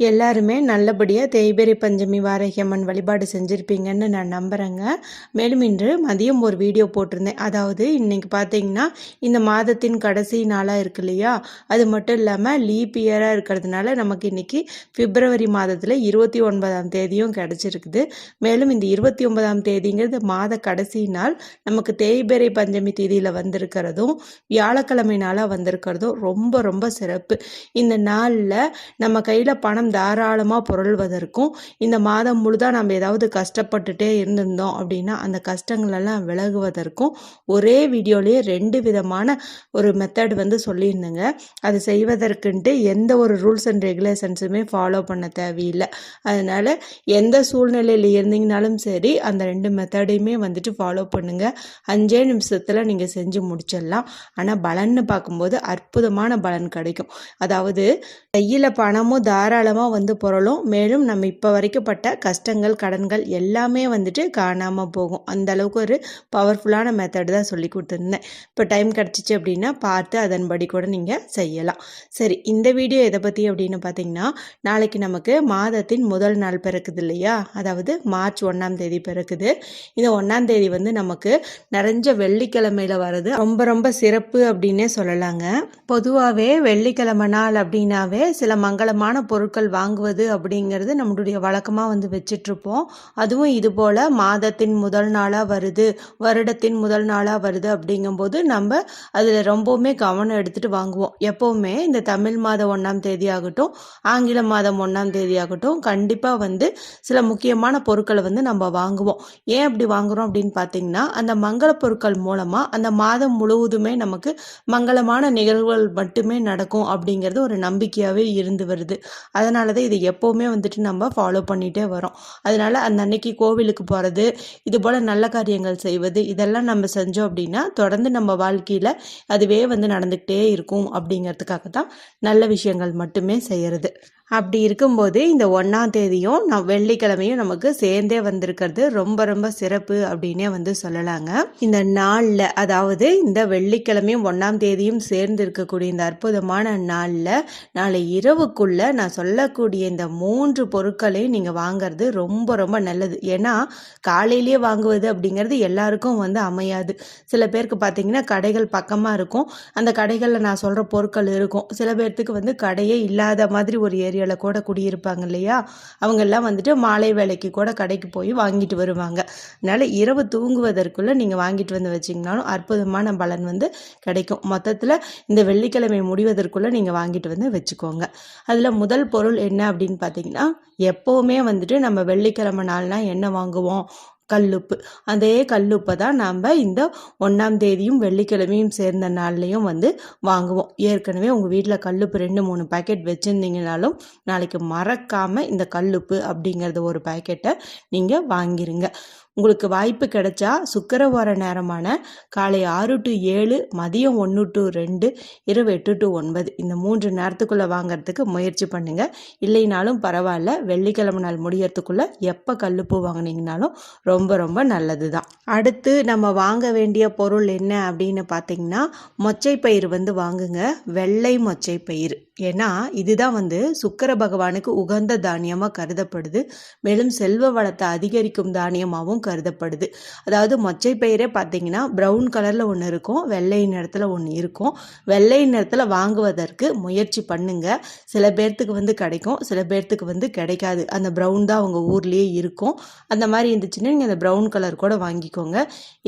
எல்லாருமே நல்லபடியாக தேய்பெரி பஞ்சமி வாரகியம்மன் வழிபாடு செஞ்சுருப்பீங்கன்னு நான் நம்புகிறேங்க மேலும் இன்று மதியம் ஒரு வீடியோ போட்டிருந்தேன். அதாவது இன்றைக்கி பார்த்தீங்கன்னா இந்த மாதத்தின் கடைசி நாளாக இருக்கு இல்லையா? அது மட்டும் இல்லாமல் லீப் இயராக இருக்கிறதுனால நமக்கு இன்றைக்கி பிப்ரவரி மாதத்தில் இருபத்தி ஒன்பதாம் தேதியும் கிடச்சிருக்குது. மேலும் இந்த இருபத்தி ஒன்பதாம் தேதிங்கிறது மாத கடைசி நாள். நமக்கு தேய்பெரை பஞ்சமி தேதியில் வந்திருக்கிறதும் வியாழக்கிழமை நாளாக வந்திருக்கிறதும் ரொம்ப ரொம்ப சிறப்பு. இந்த நாளில் நம்ம கையில் பணம் தாராளமாக புரள்வதற்கும் இந்த மாதம் முழுதாக நம்ம ஏதாவது கஷ்டப்பட்டுட்டே இருந்திருந்தோம் அப்படின்னா அந்த கஷ்டங்களெல்லாம் விலகுவதற்கும் ஒரே வீடியோலேயே ரெண்டு விதமான ஒரு மெத்தட் வந்து சொல்லியிருந்தேங்க. அது செய்வதற்குன்ட்டு எந்த ஒரு ரூல்ஸ் அண்ட் ரெகுலேஷன்ஸுமே ஃபாலோ பண்ண தேவையில்லை. அதனால் எந்த சூழ்நிலையில் இருந்தீங்கனாலும் சரி அந்த ரெண்டு மெத்தடையுமே வந்துட்டு ஃபாலோ பண்ணுங்கள் அஞ்சே நிமிஷத்தில் நீங்கள் செஞ்சு முடிச்சிடலாம். ஆனால் பலன்னு பார்க்கும்போது அற்புதமான பலன் கிடைக்கும். அதாவது கையில் பணமும் தாராளமாக வந்து புரளும் மேலும் நம்ம இப்போ வரைக்கும் பட்ட கஷ்டங்கள் கடன்கள் எல்லாமே வந்துட்டு காணாமல் போகும். அந்த அளவுக்கு ஒரு பவர்ஃபுல்லான மெத்தட் தான் சொல்லி கொடுத்துருந்தேன். இப்போ டைம் கிடச்சிச்சு அப்படின்னா பார்த்து அதன்படி கூட நீங்கள் செய்யலாம். சரி இந்த வீடியோ எதை பற்றி அப்படின்னு பார்த்தீங்கன்னா நாளைக்கு நமக்கு மாதத்தின் முதல் நாள் பிறக்குது இல்லையா? அதாவது மார்ச் ஒன்றாம் தேதி பிறக்குது. இந்த ஒன்றாம் தேதி வந்து நமக்கு நிறைஞ்ச வெள்ளிக்கிழமையில் வர்றது ரொம்ப ரொம்ப சிறப்பு அப்படின்னே சொல்லலாங்க. பொதுவாகவே வெள்ளிக்கிழமை நாள் அப்படின்னாவே சில மங்களமான பொருட்கள் வாங்குவது அப்படிங்கிறது நம்மளுடைய வழக்கமாக வந்து வச்சிட்ருப்போம். அதுவும் இது போல் மாதத்தின் முதல் நாளாக வருது வருடத்தின் முதல் நாளாக வருது அப்படிங்கும்போது நம்ம அதில் ரொம்பவுமே கவனம் எடுத்துகிட்டு வாங்குவோம். எப்போவுமே இந்த தமிழ் மாதம் ஒன்றாம் தேதி ஆகட்டும் ஆங்கில மாதம் ஒன்றாம் தேதி ஆகட்டும் கண்டிப்பாக வந்து சில முக்கியமான பொருட்களை வந்து நம்ம வாங்குவோம். ஏன் அப்படி வாங்குகிறோம் அப்படின்னு பார்த்தீங்கன்னா அந்த மங்கள பொருட்கள் மூலமாக அந்த மாதம் முழுவதுமே நமக்கு மங்களமான நிகழ்வுகள் மட்டுமே நடக்கும் அப்படிங்கிறது ஒரு நம்பிக்கையாகவே இருந்து வருது. அதனால் அதனால தான் இது எப்போவுமே வந்துட்டு நம்ம ஃபாலோ பண்ணிகிட்டே வரோம். அதனால் அந்த அன்னைக்கு கோவிலுக்கு போகிறது இது போல் நல்ல காரியங்கள் செய்வது இதெல்லாம் நம்ம செஞ்சோம் அப்படின்னா தொடர்ந்து நம்ம வாழ்க்கையில் அதுவே வந்து நடந்துக்கிட்டே இருக்கும் அப்படிங்கிறதுக்காக தான் நல்ல விஷயங்கள் மட்டுமே செய்கிறது அப்படி இருக்கும்போது இந்த ஒன்றாம் தேதியும் நான் வெள்ளிக்கிழமையும் நமக்கு சேர்ந்தே வந்திருக்கிறது. ரொம்ப ரொம்ப சிறப்பு அப்படின்னே வந்து சொல்லலாங்க. இந்த நாளில் அதாவது இந்த வெள்ளிக்கிழமையும் ஒன்றாம் தேதியும் சேர்ந்து இருக்கக்கூடிய இந்த அற்புதமான நாளில் நாளை இரவுக்குள்ளே நான் சொல்லக்கூடிய இந்த மூன்று பொருட்களையும் நீங்கள் வாங்குறது ரொம்ப ரொம்ப நல்லது. ஏன்னா காலையிலேயே வாங்குவது அப்படிங்கிறது எல்லாருக்கும் வந்து அமையாது. சில பேருக்கு பார்த்தீங்கன்னா கடைகள் பக்கமாக இருக்கும். அந்த கடைகளில் நான் சொல்கிற பொருட்கள் இருக்கும். சில பேர்த்துக்கு வந்து கடையே இல்லாத மாதிரி ஒரு ஏரியாவில் கூட குடியிருப்பாங்க இல்லையா? அவங்கெல்லாம் வந்துட்டு மாலை வேலைக்கு கூட கடைக்கு போய் வாங்கிட்டு வருவாங்க. அதனால் இரவு தூங்குவதற்குள்ளே நீங்கள் வாங்கிட்டு வந்து வச்சிங்கனாலும் அற்புதமான பலன் வந்து கிடைக்கும். மொத்தத்தில் இந்த வெள்ளிக்கிழமை முடிவதற்குள்ளே நீங்கள் வாங்கிட்டு வந்து வச்சுக்கோங்க. அதில் முதல் பொருள் என்ன அப்படின்னு பார்த்தீங்கன்னா எப்போவுமே வந்துட்டு நம்ம வெள்ளிக்கிழமை நாள்னால் என்ன வாங்குவோம்? கல்லுப்பு. அதே கல்லுப்பை தான் நம்ம இந்த ஒன்றாம் தேதியும் வெள்ளிக்கிழமையும் சேர்ந்த நாள்லேயும் வந்து வாங்குவோம். ஏற்கனவே உங்கள் வீட்டில் கல்லுப்பு ரெண்டு மூணு பாக்கெட் வச்சுருந்தீங்கனாலும் நாளைக்கு மறக்காமல் இந்த கல்லுப்பு அப்படிங்கிறத ஒரு பாக்கெட்டை நீங்கள் வாங்கிருங்க. உங்களுக்கு வாய்ப்பு கிடைச்சா சுக்கரவார நேரமான காலை ஆறு டு ஏழு மதியம் ஒன்று டு ரெண்டு இரவு எட்டு டு ஒன்பது. இந்த மூன்று நேரத்துக்குள்ளே வாங்குறதுக்கு முயற்சி பண்ணுங்கள் இல்லைனாலும் பரவாயில்ல. வெள்ளிக்கிழமை நாள் முடியறதுக்குள்ளே எப்போ கல்லுப்பு வாங்கினீங்கனாலும் ரொம்ப ரொம்ப நல்லது தான் அடுத்து நம்ம வாங்க வேண்டிய பொருள் என்ன அப்படின்னு பார்த்தீங்கன்னா மொச்சை பயிர் வந்து வாங்குங்க. வெள்ளை மொச்சை பயிர் ஏன்னா இதுதான் வந்து சுக்கர பகவானுக்கு உகந்த தானியமாக கருதப்படுது. மேலும் செல்வ வளத்தை அதிகரிக்கும் தானியமாகவும் கருதப்படுது. அதாவது மொச்சை பயிரே பார்த்தீங்கன்னா ப்ரௌன் கலரில் ஒன்று இருக்கும் வெள்ளை நிறத்தில் ஒன்று இருக்கும். வெள்ளை நிறத்தில் வாங்குவதற்கு முயற்சி பண்ணுங்க. சில பேர்த்துக்கு வந்து கிடைக்கும் சில பேர்த்துக்கு வந்து கிடைக்காது. அந்த ப்ரௌன் தான் அவங்க ஊர்லேயே இருக்கும். அந்த மாதிரி இருந்துச்சுன்னா நீங்கள் அந்த ப்ரௌன் கலர் கூட வாங்கிக்கோங்க.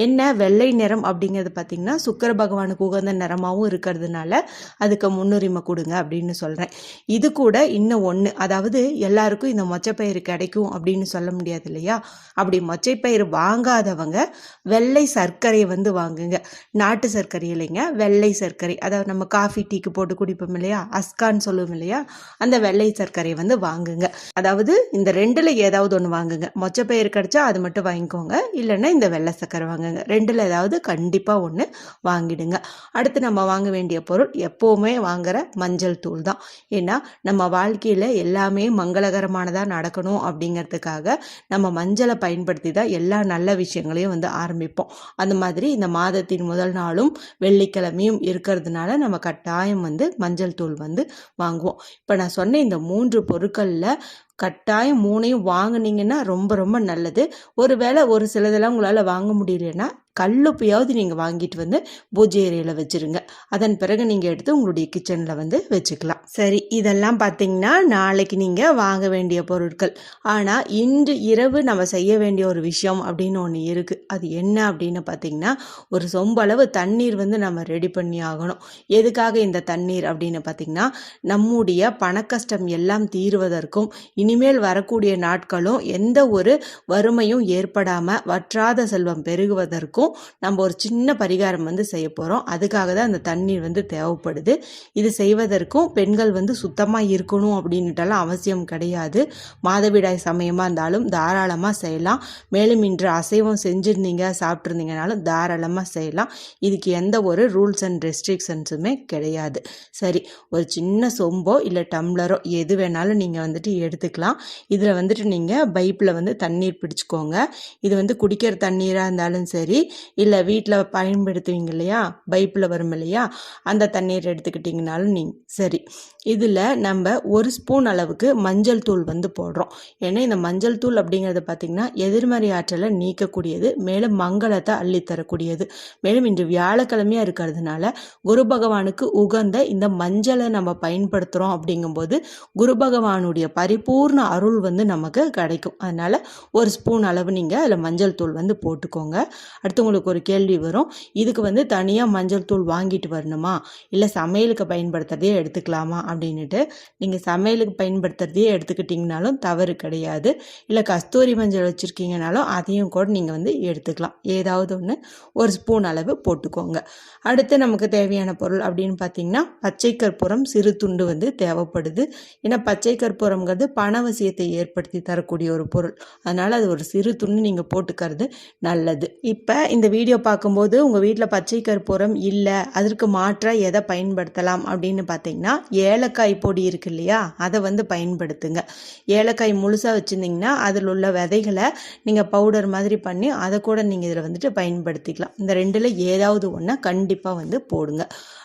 என்ன? வெள்ளை நிறம் அப்படிங்கிறது பார்த்தீங்கன்னா சுக்கர பகவானுக்கு உகந்த நிறமாகவும் இருக்கிறதுனால அதுக்கு முன்னுரிமை கொடுங்க அப்படின்னு சொல்கிறேன் இது கூட இன்னும் ஒன்று அதாவது எல்லாருக்கும் இந்த மொச்சப்பயிறு கிடைக்கும் அப்படின்னு சொல்ல முடியாது இல்லையா? அப்படி மொச்சை பயிர் வாங்காதவங்க வெள்ளை சர்க்கரை வந்து வாங்குங்க. நாட்டு சர்க்கரை இல்லைங்க வெள்ளை சர்க்கரை. அதாவது நம்ம காஃபி டீக்கு போட்டு குடிப்போம் இல்லையா? அஸ்கான்னு சொல்லுவோம் இல்லையா? அந்த வெள்ளை சர்க்கரையை வந்து வாங்குங்க. அதாவது இந்த ரெண்டில் ஏதாவது ஒன்று வாங்குங்க. மொச்சப்பயிறு கிடச்சா அது மட்டும் வாங்கிக்கோங்க. இல்லைன்னா இந்த வெள்ளை சர்க்கரை வாங்குங்க. ரெண்டில் ஏதாவது கண்டிப்பாக ஒன்று வாங்கிடுங்க. அடுத்து நம்ம வாங்க வேண்டிய பொருள் எப்போவுமே வாங்குற மஞ்சள் தூள் தான். ஏன்னா நம்ம வாழ்க்கையில் எல்லாமே மங்களகரமானதாக நடக்கணும் அப்படிங்கிறதுக்காக நம்ம மஞ்சளை பயன்படுத்தி தான் எல்லா நல்ல விஷயங்களையும் வந்து ஆரம்பிப்போம். அந்த மாதிரி இந்த மாதத்தின் முதல் நாளும் வெள்ளிக்கிழமையும் இருக்கிறதுனால நம்ம கட்டாயம் வந்து மஞ்சள் தூள் வந்து வாங்குவோம். இப்போ நான் சொன்ன இந்த மூன்று பொருட்களில் கட்டாயம் மூணையும் வாங்கினீங்கன்னா ரொம்ப ரொம்ப நல்லது. ஒருவேளை ஒரு சிலதெல்லாம் உங்களால் வாங்க முடியலன்னா கல்லுப்பையாவது நீங்கள் வாங்கிட்டு வந்து பூஜை அறையில் வச்சுருங்க. அதன் பிறகு நீங்கள் எடுத்து உங்களுடைய கிச்சனில் வந்து வச்சுக்கலாம். சரி இதெல்லாம் பார்த்தீங்கன்னா நாளைக்கு நீங்கள் வாங்க வேண்டிய பொருட்கள். ஆனால் இன்று இரவு நம்ம செய்ய வேண்டிய ஒரு விஷயம் அப்படின்னு ஒன்று இருக்குது அது என்ன அப்படின்னு பார்த்தீங்கன்னா ஒரு சொம்பளவு தண்ணீர் வந்து நம்ம ரெடி பண்ணி ஆகணும். எதுக்காக இந்த தண்ணீர் அப்படின்னு பார்த்தீங்கன்னா நம்முடைய பணக்கஷ்டம் எல்லாம் தீர்வதற்கும் இனிமேல் வரக்கூடிய நாட்களும் எந்த ஒரு வறுமையும் ஏற்படாமல் வற்றாத செல்வம் பெருகுவதற்கும் நம்ம ஒரு சின்ன பரிகாரம் வந்து செய்ய போகிறோம் அதுக்காக தான் அந்த தண்ணீர் வந்து தேவைப்படுது. இது செய்வதற்கும் பெண்கள் வந்து சுத்தமாக இருக்கணும் அப்படின்னுட்டெல்லாம் அவசியம் கிடையாது. மாதவிடாய் சமயமாக இருந்தாலும் தாராளமாக செய்யலாம். மேலும் இன்று அசைவம் செஞ்சுருந்தீங்க சாப்பிட்ருந்தீங்கனாலும் தாராளமாக செய்யலாம். இதுக்கு எந்த ஒரு ரூல்ஸ் அண்ட் ரெஸ்ட்ரிக்ஷன்ஸுமே கிடையாது. சரி ஒரு சின்ன சொம்போ இல்லை டம்ளரோ எது வேணாலும் நீங்கள் வந்துட்டு எடுத்துக்கலாம். இதில் வந்துட்டு நீங்கள் பைப்பில் வந்து தண்ணீர் பிடிச்சிக்கோங்க. இது வந்து குடிக்கிற தண்ணீராக இருந்தாலும் சரி இல்லை வீட்டில் பயன்படுத்துவீங்க இல்லையா? பைப்பில் வரும் இல்லையா? அந்த தண்ணீர் எடுத்துக்கிட்டிங்கனாலும் நீங்கள் சரி. இதில் நம்ம ஒரு ஸ்பூன் அளவுக்கு மஞ்சள் தூள் வந்து போடுறோம். ஏன்னா இந்த மஞ்சள் தூள் அப்படிங்கிறது பார்த்திங்கன்னா எதிர்மறை ஆற்றலை நீக்கக்கூடியது மேலும் மங்களத்தை அள்ளித்தரக்கூடியது மேலும் இன்று வியாழக்கிழமையாக இருக்கிறதுனால குரு பகவானுக்கு உகந்த இந்த மஞ்சளை நம்ம பயன்படுத்துகிறோம் அப்படிங்கும்போது குரு பகவானுடைய பரிபூர்ண அருள் வந்து நமக்கு கிடைக்கும். அதனால் ஒரு ஸ்பூன் அளவு நீங்கள் அதில் மஞ்சள் தூள் வந்து போட்டுக்கோங்க. அடுத்து உங்களுக்கு ஒரு கேள்வி வரும். இதுக்கு வந்து தனியாக மஞ்சள் தூள் வாங்கிட்டு வரணுமா? இல்லை சமையலுக்கு பயன்படுத்துறதே எடுத்துக்கலாமா? அப்படின்ட்டு நீங்கள் சமையலுக்கு பயன்படுத்துறதையே எடுத்துக்கிட்டிங்கனாலும் தவறு கிடையாது. இல்லை கஸ்தூரி மஞ்சள் வச்சுருக்கீங்கனாலும் அதையும் கூட நீங்கள் வந்து எடுத்துக்கலாம். ஏதாவது ஒன்று ஒரு ஸ்பூன் அளவு போட்டுக்கோங்க. அடுத்து நமக்கு தேவையான பொருள் அப்படின்னு பார்த்தீங்கன்னா பச்சை கற்பூரம் சிறு துண்டு வந்து தேவைப்படுது. ஏன்னா பச்சை கற்பூரம்ங்கிறது பணவசியத்தை ஏற்படுத்தி தரக்கூடிய ஒரு பொருள். அதனால் அது ஒரு சிறு துண்டு நீங்கள் போட்டுக்கிறது நல்லது. இப்போ இந்த வீடியோ பார்க்கும்போது உங்கள் வீட்டில் பச்சை கற்பூரம் இல்லை அதற்கு மாற்றாக எதை பயன்படுத்தலாம் அப்படின்னு பார்த்தீங்கன்னா ஏலக்காய் பொடி இருக்கு இல்லையா அதை வந்து பயன்படுத்துங்க. ஏலக்காய் முழுசாக வச்சுருந்தீங்கன்னா அதில் உள்ள விதைகளை நீங்கள் பவுடர் மாதிரி பண்ணி அதை கூட நீங்கள் இதில் வந்துட்டு பயன்படுத்திக்கலாம். இந்த ரெண்டில் ஏதாவது ஒன்றை கண்டிப்பாக வந்து போடுங்க.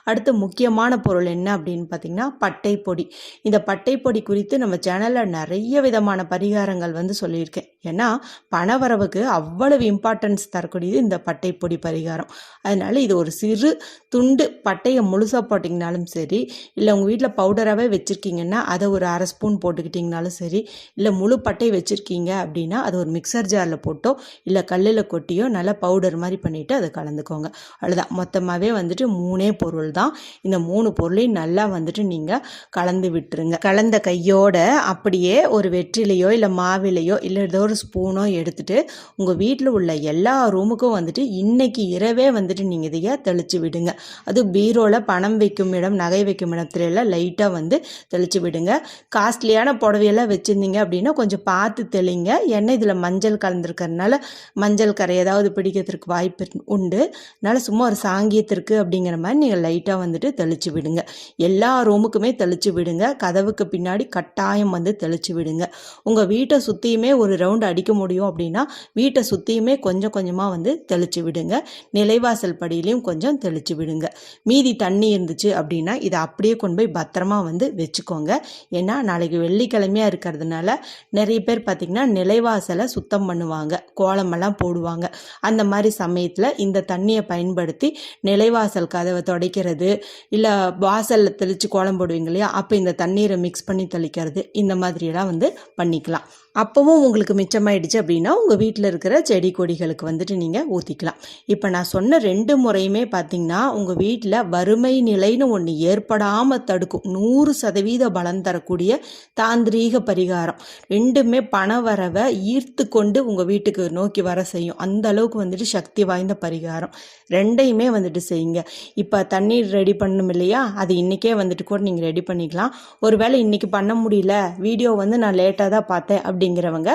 அடுத்து முக்கியமான பொருள் என்ன அப்படின்னு பார்த்தீங்கன்னா பட்டை பொடி. இந்த பட்டை பொடி குறித்து நம்ம சேனலில் நிறைய விதமான பரிகாரங்கள் வந்து சொல்லியிருக்கேன். ஏன்னா பணவரவுக்கு அவ்வளவு இம்பார்ட்டன்ஸ் தரக்கூடியது இந்த பட்டை பொடி பரிகாரம். அதனால் இது ஒரு சிறு துண்டு பட்டையை முழுசாக போட்டிங்கனாலும் சரி இல்லை உங்கள் வீட்டில் பவுடராகவே வச்சுருக்கீங்கன்னா அதை ஒரு அரை ஸ்பூன் போட்டுக்கிட்டிங்கனாலும் சரி இல்லை முழு பட்டை வச்சுருக்கீங்க அப்படின்னா அது ஒரு மிக்சர் ஜாரில் போட்டோ இல்லை கல்லில் கொட்டியோ நல்லா பவுடர் மாதிரி பண்ணிவிட்டு அதை கலந்துக்கோங்க. அவ்வளோதான் மொத்தமாகவே வந்துட்டு மூணே பொருள் தான். இந்த மூணு பொருளையும் நல்லா வந்துட்டு நீங்கள் கலந்து விட்டுருங்க. கலந்த கையோட அப்படியே ஒரு வெற்றிலையோ இல்லை மாவிலையோ இல்லை ஏதோ ஒரு ஸ்பூனோ எடுத்துகிட்டு உங்கள் வீட்டில் உள்ள எல்லா ரூமுக்கும் வந்துட்டு இன்னைக்கு இரவே வந்துட்டு நீங்கள் இதையே தெளித்து விடுங்க. அது பீரோவில் பணம் வைக்கும் இடம் நகை வைக்கும் இடத்துல எல்லாம் லைட்டாக வந்து தெளித்து விடுங்க. காஸ்ட்லியான புடவையெல்லாம் வச்சுருந்தீங்க அப்படின்னா கொஞ்சம் பார்த்து தெளிங்க. ஏன்னா இதில் மஞ்சள் கலந்துருக்கறதுனால மஞ்சள் கரை ஏதாவது பிடிக்கிறதுக்கு வாய்ப்பு உண்டு. அதனால் சும்மா ஒரு சாங்கியத்திற்கு அப்படிங்கிற மாதிரி நீங்கள் லைட்டாக வந்துட்டு தெளித்து விடுங்க. எல்லா ரூமுக்குமே தெளித்து விடுங்க. கதவுக்கு பின்னாடி கட்டாயம் வந்து தெளித்து விடுங்க. உங்கள் வீட்டை சுற்றியுமே ஒரு ரவுண்டு அடிக்க முடியும் அப்படின்னா வீட்டை சுற்றியுமே கொஞ்சம் கொஞ்சமாக வந்து தெளித்து விடுங்க. நிலைவாசல் படியிலையும் கொஞ்சம் தெளித்து விடுங்க. மீதி தண்ணி இருந்துச்சு அப்படின்னா இதை அப்படியே கொண்டு போய் பத்திரமா வந்து வச்சுக்கோங்க. ஏன்னா நாளைக்கு வெள்ளிக்கிழமையாக இருக்கிறதுனால நிறைய பேர் பார்த்திங்கன்னா நிலைவாசலை சுத்தம் பண்ணுவாங்க. கோலமெல்லாம் போடுவாங்க. அந்த மாதிரி சமயத்தில் இந்த தண்ணியை பயன்படுத்தி நிலைவாசல் கதவை துடைக்கிறது இல்லை வாசலில் தெளித்து கோலம் போடுவீங்க இல்லையா அப்போ இந்த தண்ணீரை மிக்ஸ் பண்ணி தெளிக்கிறது இந்த மாதிரியெல்லாம் வந்து பண்ணிக்கலாம். அப்போவும் உங்களுக்கு மிச்சமாயிடுச்சு அப்படின்னா உங்கள் வீட்டில் இருக்கிற செடி கொடிகளுக்கு வந்துட்டு நீங்கள் ஊற்றிக்கலாம் இப்போ நான் சொன்ன ரெண்டு முறையுமே பார்த்தீங்கன்னா உங்கள் வீட்டில் வறுமை நிலைன்னு ஒன்று ஏற்படாமல் தடுக்கும். நூறு சதவீத பலம் தரக்கூடிய தாந்திரீக பரிகாரம். ரெண்டுமே பண வரவை ஈர்த்து கொண்டு உங்கள் வீட்டுக்கு நோக்கி வர செய்யும். அந்த அளவுக்கு வந்துட்டு சக்தி வாய்ந்த பரிகாரம். ரெண்டையுமே வந்துட்டு செய்யுங்க. இப்போ தண்ணீர் ரெடி பண்ணும் இல்லையா? அது இன்றைக்கே வந்துட்டு கூட நீங்கள் ரெடி பண்ணிக்கலாம். ஒருவேளை இன்றைக்கி பண்ண முடியல வீடியோ வந்து நான் லேட்டாக தான் பார்த்தேன் அப்படிங்கிறவங்க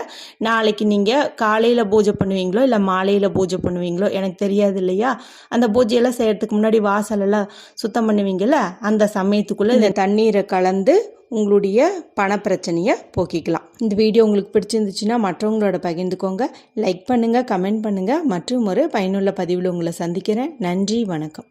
நாளைக்கு நீங்கள் காலையில் பூஜை பண்ணுவீங்களோ இல்லை மாலையில் பூஜை பண்ணுவீங்களோ? எனக்கு தெரியாது இல்லையா? அந்த பூஜையெல்லாம் செய்கிறதுக்கு முன்னாடி வாசலெல்லாம் சுத்தம் பண்ணுவீங்கள்ல அந்த சமயத்துக்குள்ளே இந்த தண்ணீரை கலந்து உங்களுடைய பண பிரச்சனையை போக்கிக்கலாம். இந்த வீடியோ உங்களுக்கு பிடிச்சிருந்துச்சுன்னா மற்றவங்களோட பகிர்ந்துக்கோங்க. லைக் பண்ணுங்கள் கமெண்ட் பண்ணுங்கள் மற்றும் ஒரு பயனுள்ள பதிவில் உங்களை சந்திக்கிறேன். நன்றி வணக்கம்.